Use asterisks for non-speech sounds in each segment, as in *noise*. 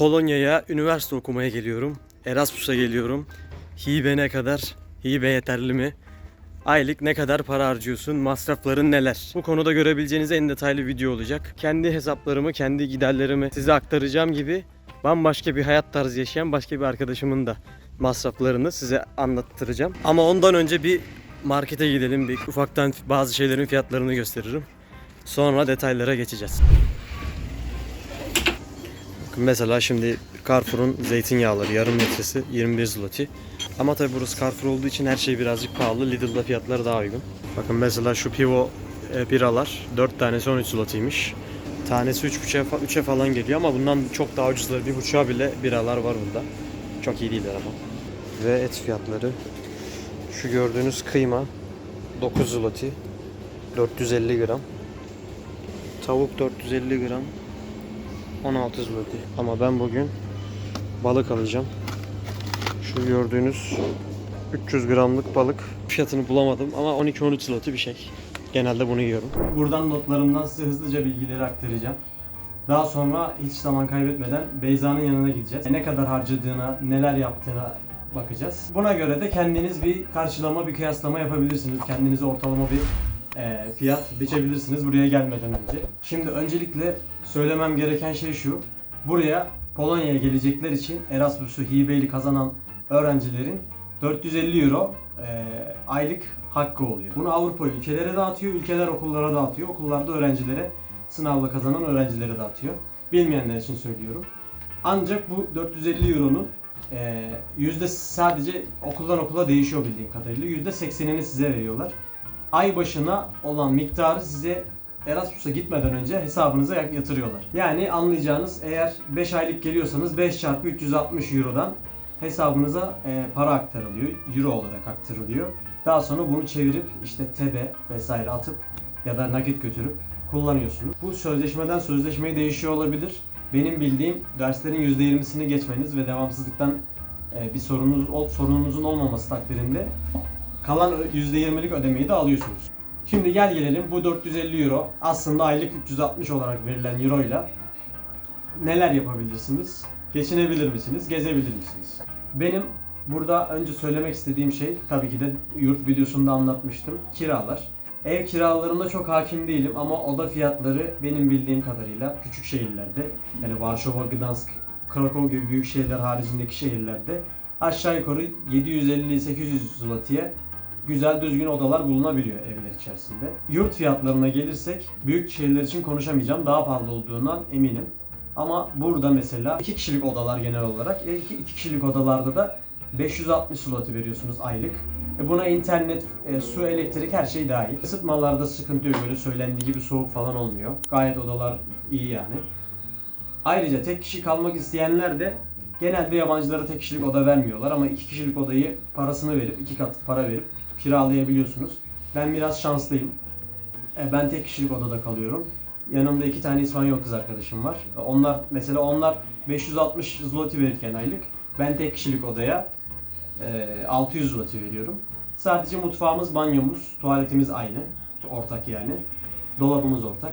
Polonya'ya üniversite okumaya geliyorum. Erasmus'a geliyorum. Hibe ne kadar? Hibe yeterli mi? Aylık ne kadar para harcıyorsun? Masrafların neler? Bu konuda görebileceğiniz en detaylı video olacak. Kendi hesaplarımı, kendi giderlerimi size aktaracağım gibi bambaşka bir hayat tarzı yaşayan başka bir arkadaşımın da masraflarını size anlattıracağım. Ama ondan önce bir markete gidelim. Bir ufaktan bazı şeylerin fiyatlarını gösteririm. Sonra detaylara geçeceğiz. Mesela şimdi Carrefour'un zeytinyağları yarım litresi 21 zloty. Ama tabi burası Carrefour olduğu için her şey birazcık pahalı. Lidl'da fiyatları daha uygun. Bakın mesela şu Pivo e, biralar 4 tanesi 13 zlotymiş. Tanesi 3,5'e fa- 3'e falan geliyor ama bundan çok daha ucuzları 1,5'a bile biralar var burada. Çok iyi değiller ama. Ve et fiyatları. Şu gördüğünüz kıyma 9 zloty. 450 gram. Tavuk 450 gram. 16 zloty. Ama ben bugün balık alacağım. Şu gördüğünüz 300 gramlık balık. Fiyatını bulamadım ama 12-13 zloty bir şey. Genelde bunu yiyorum. Buradan notlarımdan size hızlıca bilgileri aktaracağım. Daha sonra hiç zaman kaybetmeden Beyza'nın yanına gideceğiz. Ne kadar harcadığına, neler yaptığına bakacağız. Buna göre de kendiniz bir karşılama, bir kıyaslama yapabilirsiniz. Kendinize ortalama bir e, fiyat biçebilirsiniz buraya gelmeden önce. Şimdi öncelikle söylemem gereken şey şu. Buraya Polonya'ya gelecekler için Erasmus'u hibeli kazanan öğrencilerin 450 euro e, aylık hakkı oluyor. Bunu Avrupa ülkelere dağıtıyor, ülkeler okullara dağıtıyor. Okullarda öğrencilere sınavla kazanan öğrencilere dağıtıyor. Bilmeyenler için söylüyorum. Ancak bu 450 euronun e, yüzde sadece okuldan okula değişiyor bildiğim kadarıyla. Yüzde 80'ini size veriyorlar. Ay başına olan miktarı size Erasmus'a gitmeden önce hesabınıza yatırıyorlar. Yani anlayacağınız eğer 5 aylık geliyorsanız 5 çarpı 360 Euro'dan hesabınıza e, para aktarılıyor. Euro olarak aktarılıyor. Daha sonra bunu çevirip işte TB vesaire atıp ya da nakit götürüp kullanıyorsunuz. Bu sözleşmeden sözleşmeye değişiyor olabilir. Benim bildiğim derslerin %20'sini geçmeniz ve devamsızlıktan e, bir sorununuz sorununuzun olmaması takdirinde kalan ö- %20'lik ödemeyi de alıyorsunuz. Şimdi gel gelelim bu 450 euro aslında aylık 360 olarak verilen euro ile neler yapabilirsiniz? Geçinebilir misiniz? Gezebilir misiniz? Benim burada önce söylemek istediğim şey tabii ki de yurt videosunda anlatmıştım. Kiralar. Ev kiralarında çok hakim değilim ama oda fiyatları benim bildiğim kadarıyla küçük şehirlerde yani Varşova, Gdansk, Krakow gibi büyük şehirler haricindeki şehirlerde aşağı yukarı 750-800 zloty'ye güzel düzgün odalar bulunabiliyor evler içerisinde. Yurt fiyatlarına gelirsek büyük şehirler için konuşamayacağım. Daha pahalı olduğundan eminim. Ama burada mesela 2 kişilik odalar genel olarak. 2 kişilik odalarda da 560 zloty veriyorsunuz aylık. E buna internet, e, su, elektrik her şey dahil. Isıtmalarda sıkıntı yok. Böyle söylendiği gibi soğuk falan olmuyor. Gayet odalar iyi yani. Ayrıca tek kişi kalmak isteyenler de genelde yabancılara tek kişilik oda vermiyorlar ama iki kişilik odayı parasını verip iki kat para verip kiralayabiliyorsunuz. Ben biraz şanslıyım. E, Ben tek kişilik odada kalıyorum. Yanımda iki tane İspanyol kız arkadaşım var. E, Onlar mesela onlar 560 zloty verirken aylık ben tek kişilik odaya e, 600 zloty veriyorum. Sadece mutfağımız, banyomuz, tuvaletimiz aynı. Ortak yani. Dolabımız ortak.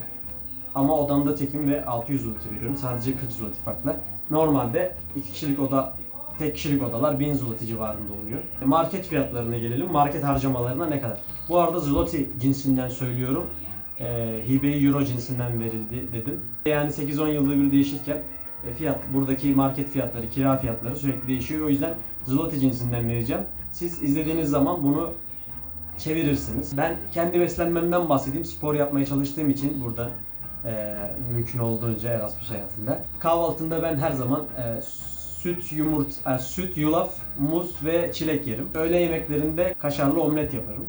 Ama odamda tekim ve 600 zloty veriyorum. Sadece 40 zloty farklı. Normalde iki kişilik oda, tek kişilik odalar 1000 zloty civarında oluyor. Market fiyatlarına gelelim. Market harcamalarına ne kadar? Bu arada zloty cinsinden söylüyorum. Ee, hibe euro cinsinden verildi dedim. Yani 8-10 yılda bir değişirken e, fiyat buradaki market fiyatları, kira fiyatları sürekli değişiyor. O yüzden zloty cinsinden vereceğim. Siz izlediğiniz zaman bunu çevirirsiniz. Ben kendi beslenmemden bahsedeyim. Spor yapmaya çalıştığım için burada e, mümkün olduğunca Erasmus hayatında. Kahvaltında ben her zaman e, süt, yumurt, e, süt, yulaf, muz ve çilek yerim. Öğle yemeklerinde kaşarlı omlet yaparım.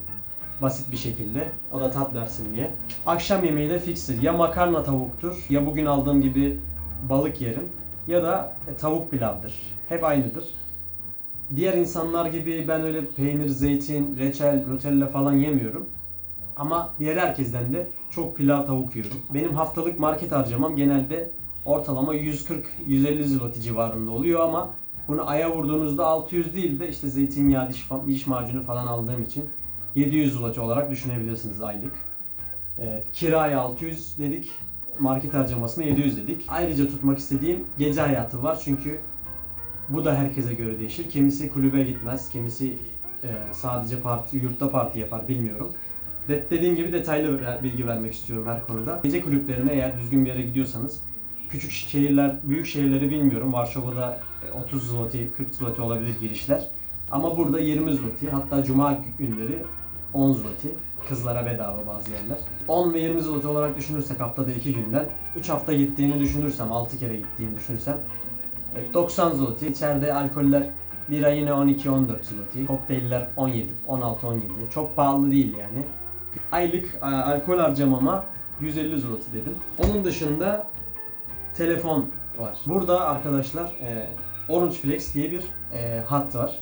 Basit bir şekilde. O da tat versin diye. Akşam yemeği de fikstir. Ya makarna tavuktur ya bugün aldığım gibi balık yerim ya da e, tavuk pilavdır. Hep aynıdır. Diğer insanlar gibi ben öyle peynir, zeytin, reçel, nutella falan yemiyorum. Ama diğer herkesten de çok pilav tavuk yiyorum. Benim haftalık market harcamam genelde ortalama 140-150 zloty civarında oluyor ama bunu aya vurduğunuzda 600 değil de işte zeytinyağı, diş, diş macunu falan aldığım için 700 zloty olarak düşünebilirsiniz aylık. Ee, kiraya 600 dedik. market harcamasını 700 dedik. Ayrıca tutmak istediğim gece hayatı var çünkü bu da herkese göre değişir. Kimisi kulübe gitmez, kimisi e, sadece parti, yurtta parti yapar bilmiyorum. De, dediğim gibi detaylı bilgi vermek istiyorum her konuda. Gece kulüplerine eğer düzgün bir yere gidiyorsanız küçük şehirler, büyük şehirleri bilmiyorum. Varşova'da e, 30 zloty, 40 zloty olabilir girişler. Ama burada 20 zloty, hatta cuma günleri 10 zloty. Kızlara bedava bazı yerler. 10 ve 20 zloty olarak düşünürsek haftada 2 günden 3 hafta gittiğini düşünürsem, 6 kere gittiğimi düşünürsem e, 90 zloty. İçeride alkoller bira yine 12-14 zloty. Kokteyller 17, 16-17. Çok pahalı değil yani. Aylık e, alkol harcamama 150 zloty dedim. Onun dışında telefon var. Burada arkadaşlar e, Orange Flex diye bir e, hat var.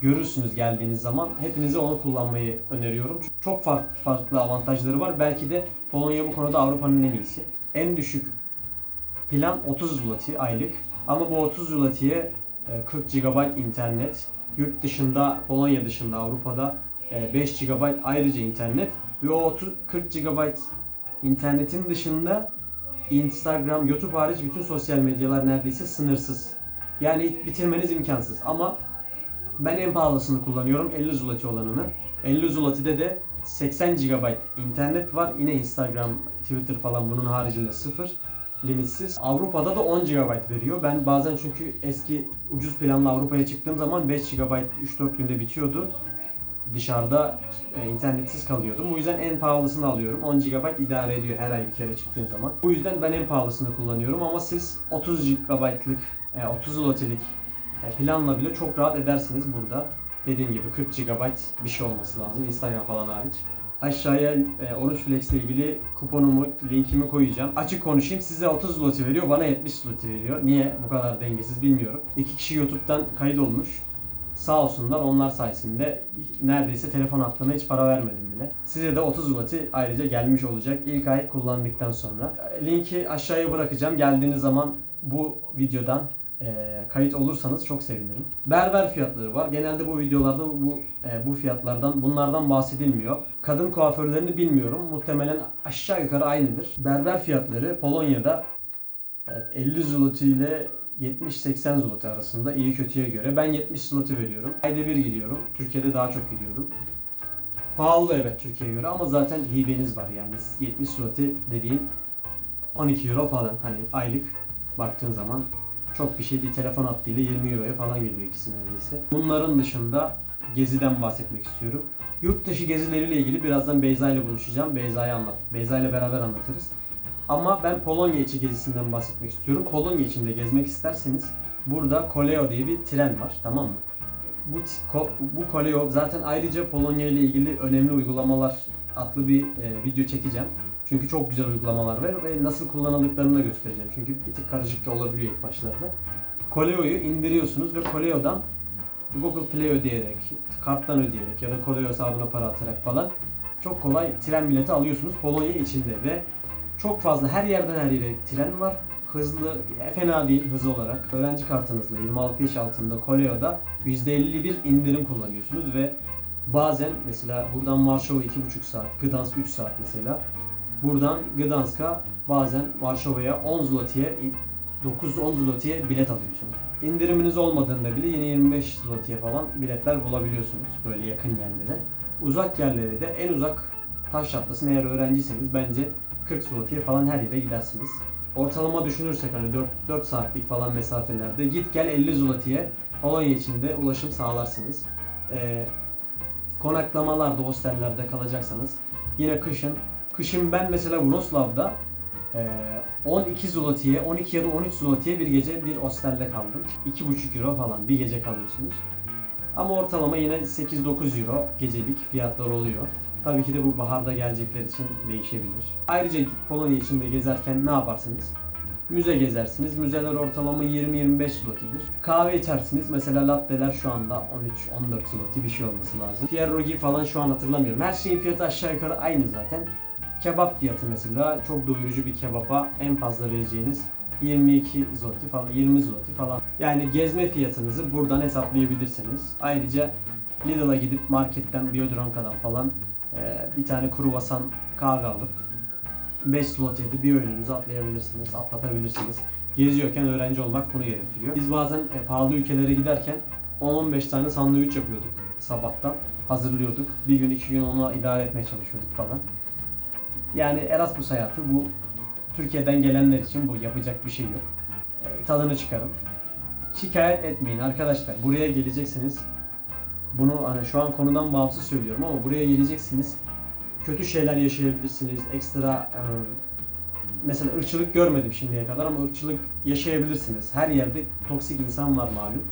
Görürsünüz geldiğiniz zaman. Hepinize onu kullanmayı öneriyorum. Çok farklı farklı avantajları var. Belki de Polonya bu konuda Avrupa'nın en iyisi. En düşük plan 30 zloty aylık. Ama bu 30 zloty'ye e, 40 GB internet, yurt dışında, Polonya dışında, Avrupa'da e, 5 GB ayrıca internet ve o 30 40 GB internetin dışında Instagram, YouTube hariç bütün sosyal medyalar neredeyse sınırsız. Yani bitirmeniz imkansız ama ben en pahalısını kullanıyorum 50 zloty olanını. 50 zloty'de de 80 GB internet var. Yine Instagram, Twitter falan bunun haricinde sıfır. Limitsiz. Avrupa'da da 10 GB veriyor. Ben bazen çünkü eski ucuz planla Avrupa'ya çıktığım zaman 5 GB 3-4 günde bitiyordu. Dışarıda e, internetsiz kalıyordum. Bu yüzden en pahalısını alıyorum. 10 GB idare ediyor her ay bir kere çıktığım zaman. Bu yüzden ben en pahalısını kullanıyorum ama siz 30 GB'lık, e, 30 zlotylik e, planla bile çok rahat edersiniz burada. Dediğim gibi 40 GB bir şey olması lazım Instagram falan hariç. Aşağıya e, Orange Flex ile ilgili kuponumu, linkimi koyacağım. Açık konuşayım size 30 zloty veriyor, bana 70 zloty veriyor. Niye bu kadar dengesiz bilmiyorum. İki kişi YouTube'dan kayıt olmuş. Sağ olsunlar onlar sayesinde neredeyse telefon hattına hiç para vermedim bile. Size de 30 zloty ayrıca gelmiş olacak ilk ay kullandıktan sonra. E, Linki aşağıya bırakacağım. Geldiğiniz zaman bu videodan e, kayıt olursanız çok sevinirim. Berber fiyatları var. Genelde bu videolarda bu e, bu fiyatlardan bunlardan bahsedilmiyor. Kadın kuaförlerini bilmiyorum. Muhtemelen aşağı yukarı aynıdır. Berber fiyatları Polonya'da e, 50 zloty ile 70-80 zloty arasında iyi kötüye göre. Ben 70 zloty veriyorum. Ayda bir gidiyorum. Türkiye'de daha çok gidiyordum. Pahalı evet Türkiye'ye göre ama zaten hibeniz var yani 70 zloty dediğin 12 euro falan hani aylık baktığın zaman çok bir şey değil. Telefon hattıyla 20 euroya falan geliyor ikisi neredeyse. Bunların dışında geziden bahsetmek istiyorum. Yurt dışı gezileriyle ilgili birazdan Beyza ile buluşacağım. Beyza'yı anlat. Beyza ile beraber anlatırız. Ama ben Polonya içi gezisinden bahsetmek istiyorum. Polonya içinde gezmek isterseniz burada Koleo diye bir tren var tamam mı? Bu bu Koleo zaten ayrıca Polonya ile ilgili önemli uygulamalar adlı bir e, video çekeceğim. Çünkü çok güzel uygulamalar var ve nasıl kullanıldıklarını da göstereceğim. Çünkü bir tık karışık olabiliyor ilk başlarda. Koleo'yu indiriyorsunuz ve Koleo'dan Google Play ödeyerek, karttan ödeyerek ya da Koleo hesabına para atarak falan çok kolay tren bileti alıyorsunuz Polonya içinde ve çok fazla her yerden her yere tren var. Hızlı, e, fena değil hız olarak. Öğrenci kartınızla 26 yaş altında Koleo'da %51 indirim kullanıyorsunuz ve bazen mesela buradan Varşova 2,5 saat, Gdansk 3 saat mesela. Buradan Gdansk'a bazen Varşova'ya 10 zloty'ye 9-10 zloty'ye bilet alıyorsunuz. İndiriminiz olmadığında bile yine 25 zloty'ye falan biletler bulabiliyorsunuz böyle yakın yerlere. Uzak yerlere de en uzak taş çatlasın eğer öğrenciyseniz bence 40 zloty'ye falan her yere gidersiniz. Ortalama düşünürsek hani 4, 4 saatlik falan mesafelerde git gel 50 zloty'ye Polonya içinde ulaşım sağlarsınız. Ee, konaklamalarda, hostellerde kalacaksanız yine kışın Kışın ben mesela Wrocław'da e, 12 zloty'ye, 12 ya da 13 zloty'ye bir gece bir hostelde kaldım. 2,5 euro falan bir gece kalıyorsunuz. Ama ortalama yine 8-9 euro gecelik fiyatlar oluyor. Tabii ki de bu baharda gelecekler için değişebilir. Ayrıca Polonya içinde gezerken ne yaparsınız? Müze gezersiniz. Müzeler ortalama 20-25 zlotydir. Kahve içersiniz. Mesela latteler şu anda 13-14 zloty bir şey olması lazım. Pierogi falan şu an hatırlamıyorum. Her şeyin fiyatı aşağı yukarı aynı zaten. Kebap fiyatı mesela çok doyurucu bir kebaba en fazla vereceğiniz 22 zloty falan 20 zloty falan. Yani gezme fiyatınızı buradan hesaplayabilirsiniz. Ayrıca Lidl'a gidip marketten Biodronka'dan falan bir tane kruvasan kahve alıp 5 slot yedi. Bir öğününüzü atlayabilirsiniz, atlatabilirsiniz. Geziyorken öğrenci olmak bunu gerektiriyor. Biz bazen e, pahalı ülkelere giderken 10-15 tane sandviç yapıyorduk sabahtan. Hazırlıyorduk. Bir gün iki gün onu idare etmeye çalışıyorduk falan. Yani Erasmus hayatı bu Türkiye'den gelenler için bu yapacak bir şey yok. E, tadını çıkarın. Şikayet etmeyin arkadaşlar. Buraya geleceksiniz. Bunu hani şu an konudan bağımsız söylüyorum ama buraya geleceksiniz. Kötü şeyler yaşayabilirsiniz. Ekstra mesela ırkçılık görmedim şimdiye kadar ama ırkçılık yaşayabilirsiniz. Her yerde toksik insan var malum.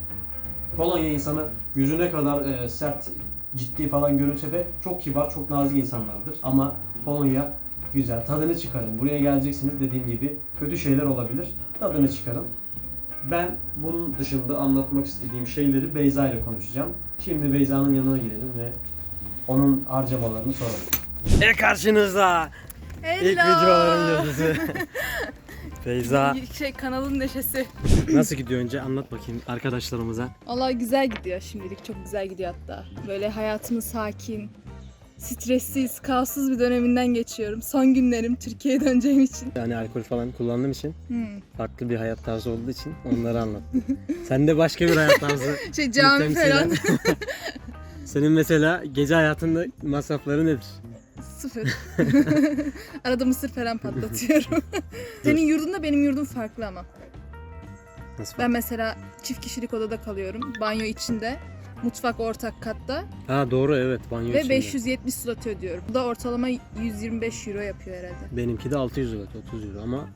Polonya insanı yüzüne kadar sert, ciddi falan görünse de çok kibar, çok nazik insanlardır. Ama Polonya güzel. Tadını çıkarın. Buraya geleceksiniz dediğim gibi kötü şeyler olabilir. Tadını çıkarın. Ben bunun dışında anlatmak istediğim şeyleri Beyza ile konuşacağım. Şimdi Beyza'nın yanına gidelim ve onun harcamalarını soralım. E karşınızda ilk videoların gözüsü. *laughs* Beyza Şey kanalın neşesi. nasıl gidiyor önce anlat bakayım arkadaşlarımıza. Allah güzel gidiyor şimdilik çok güzel gidiyor hatta. Böyle hayatımın sakin, stressiz, kaossuz bir döneminden geçiyorum. Son günlerim Türkiye'ye döneceğim için. Yani alkol falan kullandığım için Hmm. farklı bir hayat tarzı olduğu için onları anlat. *laughs* Sen de başka bir hayat tarzı. *laughs* Şey cami falan *laughs* Senin mesela gece hayatında masrafları nedir? sıfır. Arada mısır falan patlatıyorum. Senin yurdunla benim yurdum farklı ama. Nasıl? Ben mesela çift kişilik odada kalıyorum. Banyo içinde. Mutfak ortak katta Ha doğru evet banyo ve içinde. 570 slot ödüyorum. Bu da ortalama 125 euro yapıyor herhalde. Benimki de 600 euro 30 euro ama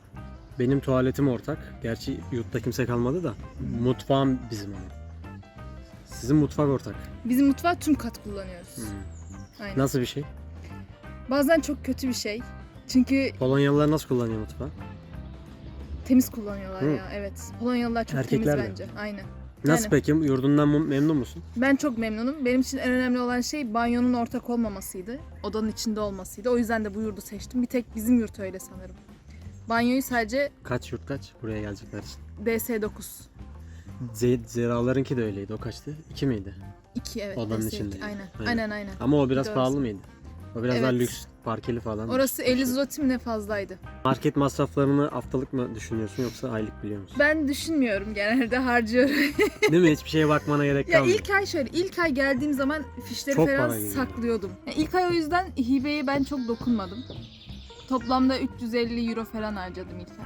benim tuvaletim ortak. Gerçi yurtta kimse kalmadı da mutfağım bizim ama. Sizin mutfak ortak. Bizim mutfağı tüm kat kullanıyoruz. Aynen. Nasıl bir şey? Bazen çok kötü bir şey. Çünkü Polonyalılar nasıl kullanıyor mutfağı? temiz kullanıyorlar Hı. ya. Evet. Polonyalılar çok Erkekler de. temiz bence. Aynen. Nasıl Yani. peki? Yurdundan mem- memnun musun? Ben çok memnunum. Benim için en önemli olan şey banyonun ortak olmamasıydı. Odanın içinde olmasıydı. O yüzden de bu yurdu seçtim. Bir tek bizim yurt öyle sanırım. Banyoyu sadece Kaç yurt kaç buraya gelecekler için? DS9. Z Zeralarınki de öyleydi. O kaçtı? 2 miydi? 2 evet. Odanın DS2. içinde. Aynen. Aynen. Aynen aynen. Ama o biraz Doğru. pahalı mıydı? O biraz daha Evet. lüks, parkeli falan. Orası 50 zloty mi ne fazlaydı. Market masraflarını haftalık mı düşünüyorsun yoksa aylık biliyor musun? Ben düşünmüyorum genelde harcıyorum. *laughs* Değil mi? Hiçbir şeye bakmana gerek Ya kalmıyor. ilk ay şöyle, ilk ay geldiğim zaman fişleri Çok falan para geliyor. saklıyordum. Ya ilk ay o yüzden hibeye ben çok dokunmadım. Toplamda 350 euro falan harcadım ilk ay.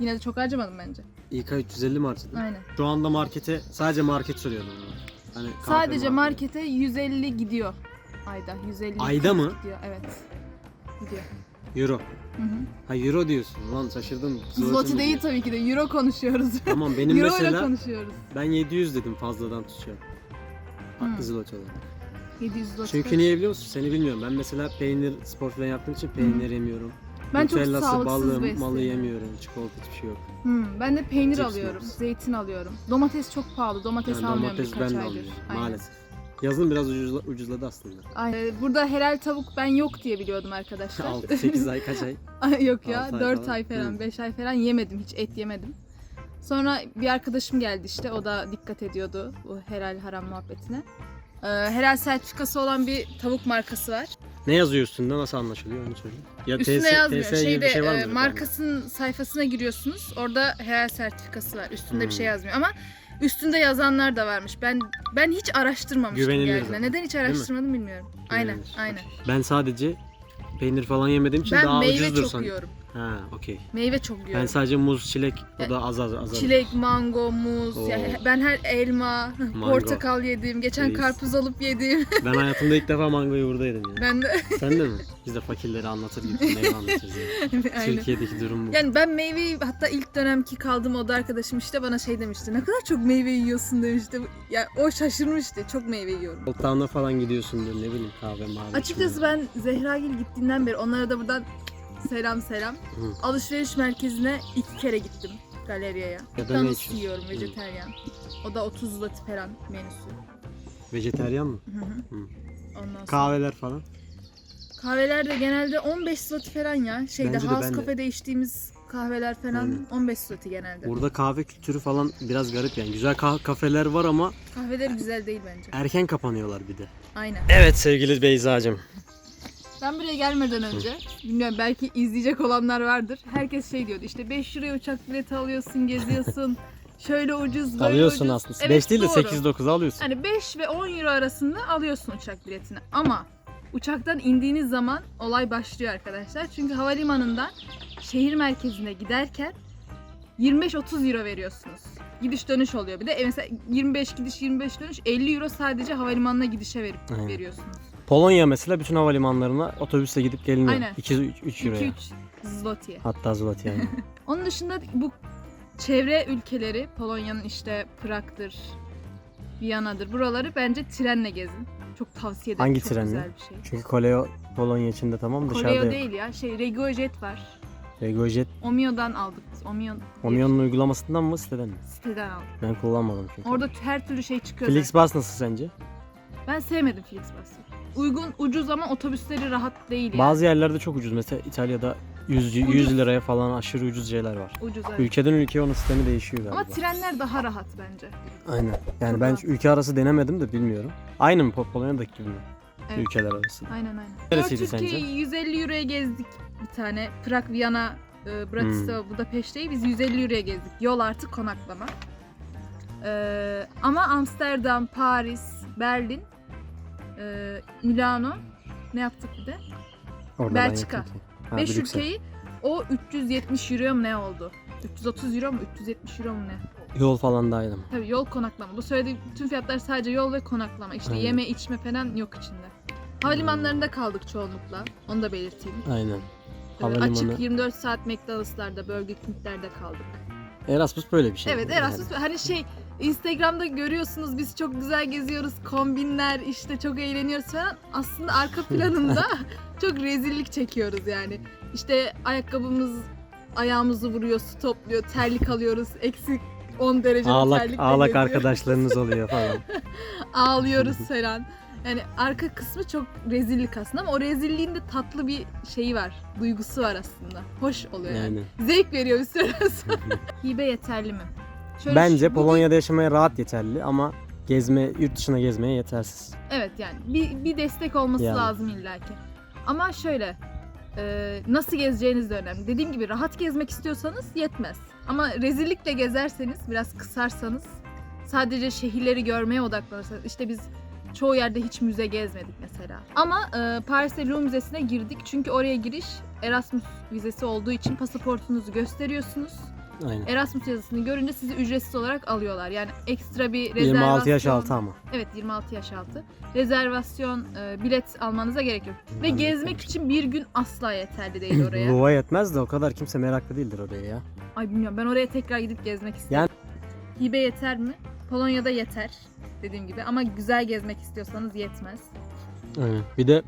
Yine de çok harcamadım bence. İlk ay 350 mi harcadın? Aynen. Şu anda markete sadece market soruyordum. ben. Hani kahve Sadece market. markete 150 gidiyor ayda. 150 Ayda mı? Gidiyor evet. Gidiyor. Euro. Hı hı. Ha euro diyorsun. Lan şaşırdım. Zloty değil tabii ki de euro konuşuyoruz. Tamam benim *laughs* euro mesela konuşuyoruz. ben 700 dedim fazladan tutuyorum. Haklı Hı. zloty olarak. 700 zloty. Çünkü niye biliyor musun? Seni bilmiyorum. Ben mesela peynir spor falan yaptığım için peynir yemiyorum. ben çok Nutellası, sağlıksız balı, besliyorum. malı yemiyorum. Çikolata hiçbir şey yok. Hmm, ben de peynir Cips, alıyorum, mips. zeytin alıyorum. Domates çok pahalı. Domates Yani almıyorum domates birkaç ben de aydır. alıyorum. Aynen. Maalesef. Yazın biraz ucuzla, ucuzladı aslında. Ay, burada helal tavuk ben yok diye biliyordum arkadaşlar. 6-8 ay kaç ay? *laughs* Ay, yok ya Altı ay 4 falan. ay falan Hı. 5 ay falan yemedim hiç et yemedim. Sonra bir arkadaşım geldi işte o da dikkat ediyordu bu helal haram muhabbetine. Ee, helal sertifikası olan bir tavuk markası var. Ne yazıyor üstünde? Nasıl anlaşılıyor onu söyle. Ya Üstüne TS yazmıyor. TS gibi Şeyde bir şey var mı? e, markasının sayfasına giriyorsunuz. Orada helal sertifikası var. Üstünde bir Hmm. şey yazmıyor ama üstünde yazanlar da varmış. Ben ben hiç araştırmamıştım Güvenilir geldiğinde. zaten. Neden hiç mi? araştırmadım bilmiyorum. Aynen, Güvenilir. aynen. Ben sadece peynir falan yemediğim için Ben daha meyve ucuzdur çok sanırım. yiyorum. Ha, okey. Meyve çok yiyorum. Ben sadece muz, çilek, o Ya, da az az az. Çilek, mango, muz. Oo. Ya ben her elma, *laughs* Mango. portakal yedim. Geçen Reis. karpuz alıp yedim. *laughs* Ben hayatımda ilk defa mangoyu burada yedim ya. ben de Sen de mi? Biz de fakirleri anlatır gibi meyve *laughs* anlatırız yani. aynen. Türkiye'deki durum bu. Yani ben meyveyi hatta ilk dönemki kaldığım oda arkadaşım işte bana şey demişti. Ne kadar çok meyve yiyorsun demişti. Ya o şaşırmıştı. Çok meyve yiyorum. Town'a falan gidiyorsundur ne bileyim kahve mavi. Açıkçası ben Zehragil gittiğinden beri onlara da buradan selam selam. Hı. Alışveriş merkezine iki kere gittim galeriyaya. Ya da ne McDonald's yiyorum vejeteryan. O da 30 zloty falan menüsü. Vejeteryan mı? Hı hı. Hı. Ondan sonra. Kahveler falan. Kahveler de genelde 15 zloty falan ya. Şeyde Bence de House ben de. Cafe'de içtiğimiz kahveler falan Aynen. 15 zloty genelde. Burada kahve kültürü falan biraz garip yani. Güzel kah- kafeler var ama Kahveleri güzel değil bence. erken kapanıyorlar bir de. Aynen. Evet sevgili Beyza'cığım. Ben buraya gelmeden önce, bilmiyorum belki izleyecek olanlar vardır. Herkes şey diyordu işte 5 liraya uçak bileti alıyorsun, geziyorsun. Şöyle ucuz, böyle Alıyorsun ucuz. aslında. Evet, 5 değil de doğru. 8-9 alıyorsun. Hani 5 ve 10 euro arasında alıyorsun uçak biletini. Ama uçaktan indiğiniz zaman olay başlıyor arkadaşlar. Çünkü havalimanından şehir merkezine giderken 25-30 euro veriyorsunuz. Gidiş dönüş oluyor. Bir de e, mesela 25 gidiş 25 dönüş 50 euro sadece havalimanına gidişe verip Aynen. veriyorsunuz. Polonya mesela bütün havalimanlarına otobüsle gidip geliniyor. Aynen. 2-3 euroya. 2-3 zloty. Hatta zloty yani. *laughs* Onun dışında bu çevre ülkeleri Polonya'nın işte Prag'dır, Viyana'dır. Buraları bence trenle gezin. Çok tavsiye ederim. Hangi Çok trenle? güzel bir şey. Çünkü Koleo Polonya içinde tamam dışarıda Koleo yok. değil ya. Şey Regojet var. Regojet Omio'dan aldık biz. Omio Omion'un uygulamasından mı siteden mi? siteden aldık. Ben kullanmadım çünkü. Orada her türlü şey çıkıyor. zaten. Flixbus nasıl sence? Ben sevmedim Flixbus'ı. Uygun, ucuz ama otobüsleri rahat değil yani. Bazı yerlerde çok ucuz. Mesela İtalya'da 100, 100 liraya falan aşırı ucuz şeyler var. Ucuz evet. Ülkeden ülkeye onun sistemi değişiyor galiba. Ama trenler daha rahat bence. Aynen. Yani Çok ben rahat. ülke arası denemedim de bilmiyorum. Aynı mı Pol- Polonya'daki gibi mi? Evet. Ülkeler arası. Aynen aynen. Neresiydi sence? 150 euroya gezdik bir tane. Prag, Viyana, e, Bratislava, Hmm. Budapeşte'yi biz 150 euroya gezdik. Yol artı konaklama. Ee, ama Amsterdam, Paris, Berlin, e, Milano ne yaptık bir de? Orada ben Belçika. Ha, 5 Brüksel. ülkeyi o 370 euro mu ne oldu? 330 euro mu 370 euro mu ne? Yol falan dahil ama. Tabii yol konaklama. Bu söylediğim tüm fiyatlar sadece yol ve konaklama. İşte Aynen. yeme içme falan yok içinde. Havalimanlarında kaldık çoğunlukla. Onu da belirteyim. Aynen. Ee, Havalimanı- Açık 24 saat McDonald's'larda, Burger King'lerde kaldık. Erasmus böyle bir şey. Evet yani. Erasmus hani şey Instagram'da görüyorsunuz biz çok güzel geziyoruz, kombinler işte çok eğleniyoruz falan. Aslında arka *laughs* planında çok rezillik çekiyoruz yani. İşte ayakkabımız ayağımızı vuruyor, su topluyor, terlik alıyoruz, eksik 10 derece Ağlak, terlikle ağlak arkadaşlarınız oluyor falan. *laughs* ağlıyoruz *laughs* falan. Yani arka kısmı çok rezillik aslında ama o rezilliğin de tatlı bir şeyi var. Duygusu var aslında. Hoş oluyor yani. Yani. Zevk veriyor bir süre. Hibe yeterli mi? Şöyle Bence şu- Polonya'da yaşamaya rahat yeterli ama gezme, yurt dışına gezmeye yetersiz. Evet yani bir, bir destek olması Yani. lazım illaki. Ama şöyle e, nasıl gezeceğiniz de önemli. Dediğim gibi rahat gezmek istiyorsanız yetmez. Ama rezillikle gezerseniz biraz kısarsanız sadece şehirleri görmeye odaklanırsanız işte biz çoğu yerde hiç müze gezmedik mesela. Ama e, Paris'te Louvre Müzesi'ne girdik çünkü oraya giriş Erasmus vizesi olduğu için pasaportunuzu gösteriyorsunuz. Aynen. Erasmus yazısını görünce sizi ücretsiz olarak alıyorlar. Yani ekstra bir rezervasyon. 26 yaş altı ama. Evet 26 yaş altı. Rezervasyon, e, bilet almanıza gerek yok. Ve gezmek için bir gün asla yeterli değil *laughs* oraya. Louvre'a yetmez de o kadar kimse meraklı değildir oraya ya. Ay bilmiyorum ben oraya tekrar gidip gezmek isterim. Hibe yeter mi? Polonya'da yeter dediğim gibi ama güzel gezmek istiyorsanız yetmez. Aynen. Bir de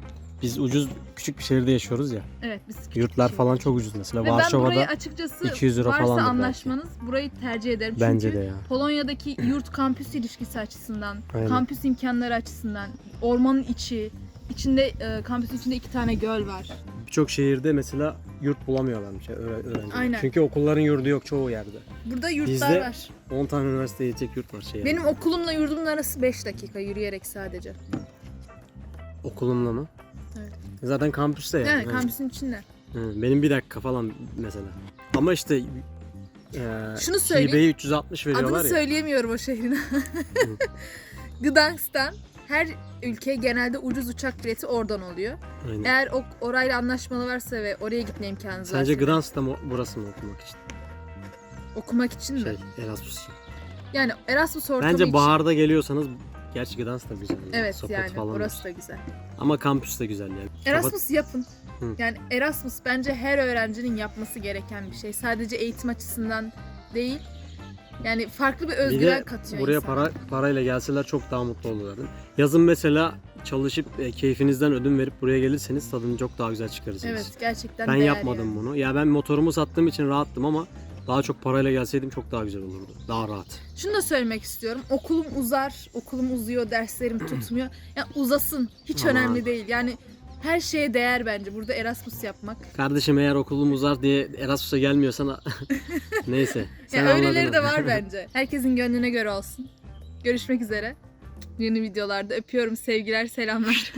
biz ucuz küçük bir şehirde yaşıyoruz ya. Evet biz küçük Yurtlar bir falan çok ucuz mesela. Ve ben burayı Varşova'da açıkçası 200 euro varsa belki. anlaşmanız burayı tercih ederim. bence Çünkü de ya. Polonya'daki yurt kampüs ilişkisi açısından, Aynen. kampüs imkanları açısından, ormanın içi, içinde e, kampüsün içinde iki tane göl var. Birçok şehirde mesela yurt bulamıyorlarmış ya öğre- öğrenciler. Aynen. Çünkü okulların yurdu yok çoğu yerde. Burada yurtlar Bizde- var. 10 tane üniversiteye yetecek yurt var şehirde. Benim okulumla yurdumun arası 5 dakika yürüyerek sadece. Okulumla mı? Evet. Zaten kampüste yani. Aynen. kampüsün içinde. Hı, benim bir dakika falan mesela. Ama işte e, Şunu söyleyeyim. hibeyi 360 veriyorlar Adını ya. söyleyemiyorum o şehrin. *laughs* Gdansk'tan her ülke genelde ucuz uçak bileti oradan oluyor. Aynen. Eğer o orayla anlaşmalı varsa ve oraya gitme imkanınız Sence varsa Gdansk'ta mı burası mı okumak için? okumak için mi? Şey, Erasmus için. Yani Erasmus ortamı Bence için. baharda geliyorsanız gerçi Gdansk da güzel. Evet Sopot yani falan burası var. da güzel. Ama kampüs de güzel yani. Erasmus yapın. Hı. Yani Erasmus bence her öğrencinin yapması gereken bir şey. Sadece eğitim açısından değil. Yani farklı bir Bir özgüven de katıyor buraya insana. para parayla gelseler çok daha mutlu olurlar. Yazın mesela çalışıp e, keyfinizden ödün verip buraya gelirseniz tadını çok daha güzel çıkarırsınız. Evet gerçekten ben değer yapmadım yani. bunu. Ya ben motorumu sattığım için rahattım ama daha çok parayla gelseydim çok daha güzel olurdu. Daha rahat. Şunu da söylemek istiyorum. Okulum uzar, okulum uzuyor, derslerim *clears throat* tutmuyor. Yani uzasın. Hiç Aman. önemli değil. Yani her şeye değer bence burada Erasmus yapmak. Kardeşim eğer okulum uzar diye Erasmus'a gelmiyorsan *laughs* neyse. *laughs* Sen Ya öyleleri de var *laughs* bence. Herkesin gönlüne göre olsun. Görüşmek üzere. Yeni videolarda öpüyorum. Sevgiler, selamlar.